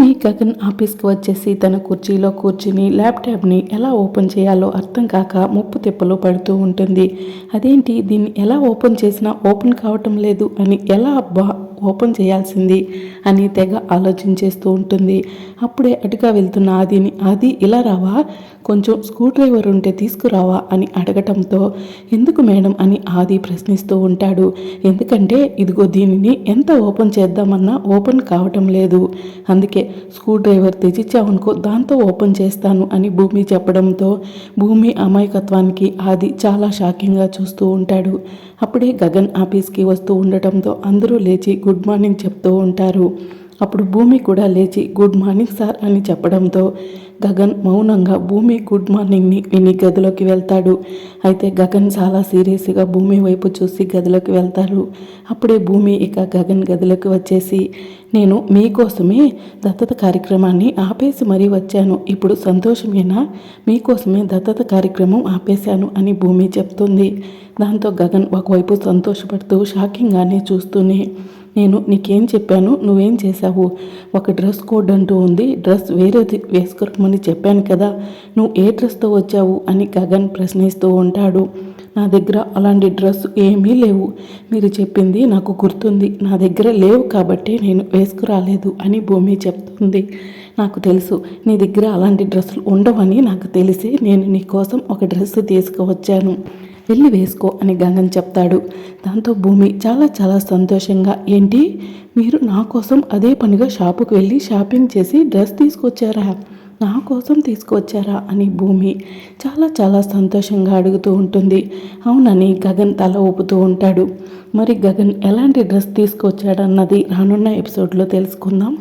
భూమి గగన్ ఆఫీస్కి వచ్చేసి తన కుర్చీలో కూర్చుని ల్యాప్టాప్ని ఎలా ఓపెన్ చేయాలో అర్థం కాక ముప్పు తిప్పలు పడుతూ ఉంటుంది. అదేంటి? దీన్ని ఎలా ఓపెన్ చేసినా ఓపెన్ కావటం లేదు అని ఎలా బా ఓపెన్ చేయాల్సింది అని తెగ ఆలోచించేస్తూ ఉంటుంది. అప్పుడే అటుగా వెళ్తున్న ఆదిని ఆది ఇలా రావా? కొంచెం స్క్రూ డ్రైవర్ ఉంటే తీసుకురావా? అని అడగటంతో ఎందుకు మేడం? అని ఆది ప్రశ్నిస్తూ ఉంటాడు. ఎందుకంటే ఇదిగో దీనిని ఎంత ఓపెన్ చేద్దామన్నా ఓపెన్ కావటం లేదు. అందుకే స్క్రూ డ్రైవర్ తెచ్చిచ్చావనుకో దాంతో ఓపెన్ చేస్తాను అని భూమి చెప్పడంతో భూమి అమాయకత్వానికి ఆది చాలా షాకింగ్గా చూస్తూ ఉంటాడు. అప్పుడే గగన్ ఆఫీస్కి వస్తూ ఉండటంతో అందరూ లేచి గుడ్ మార్నింగ్ చెప్తూ ఉంటారు. అప్పుడు భూమి కూడా లేచి గుడ్ మార్నింగ్ సార్ అని చెప్పడంతో గగన్ మౌనంగా భూమి గుడ్ మార్నింగ్ని విని గదిలోకి వెళ్తాడు. అయితే గగన్ చాలా సీరియస్గా భూమి వైపు చూసి గదిలోకి వెళ్తారు. అప్పుడే భూమి ఇక గగన్ గదిలోకి వచ్చేసి నేను మీకోసమే దత్తత కార్యక్రమాన్ని ఆపేసి మరీ వచ్చాను. ఇప్పుడు సంతోషమేనా? మీకోసమే దత్తత కార్యక్రమం ఆపేశాను అని భూమి చెప్తుంది. దాంతో గగన్ ఒకవైపు సంతోషపడుతూ షాకింగ్గానే చూస్తూనే నేను నీకేం చెప్పాను నువ్వేం చేశావు? ఒక డ్రెస్ కోడ్ అంటూ ఉంది. డ్రెస్ వేరేది వేసుకోమని చెప్పాను కదా. నువ్వు ఏ డ్రెస్తో వచ్చావు అని గగన్ ప్రశ్నిస్తూ ఉంటాడు. నా దగ్గర అలాంటి డ్రెస్ ఏమీ లేవు. మీరు చెప్పింది నాకు గుర్తుంది. నా దగ్గర లేవు కాబట్టి నేను వేసుకురాలేదు అని భూమి చెప్తుంది. నాకు తెలుసు నీ దగ్గర అలాంటి డ్రెస్సులు ఉండవని నాకు తెలిసి నేను నీ కోసం ఒక డ్రెస్ తీసుకువచ్చాను. వెళ్ళి వేసుకో అని గగన్ చెప్తాడు. దాంతో భూమి చాలా చాలా సంతోషంగా ఏంటి మీరు నా కోసం అదే పనిగా షాపుకి వెళ్ళి షాపింగ్ చేసి డ్రెస్ తీసుకొచ్చారా? నా కోసం తీసుకొచ్చారా? అని భూమి చాలా చాలా సంతోషంగా అడుగుతూ ఉంటుంది. అవునని గగన్ తల ఊపుతూ ఉంటాడు. మరి గగన్ ఎలాంటి డ్రెస్ తీసుకొచ్చాడన్నది రానున్న ఎపిసోడ్లో తెలుసుకుందాం.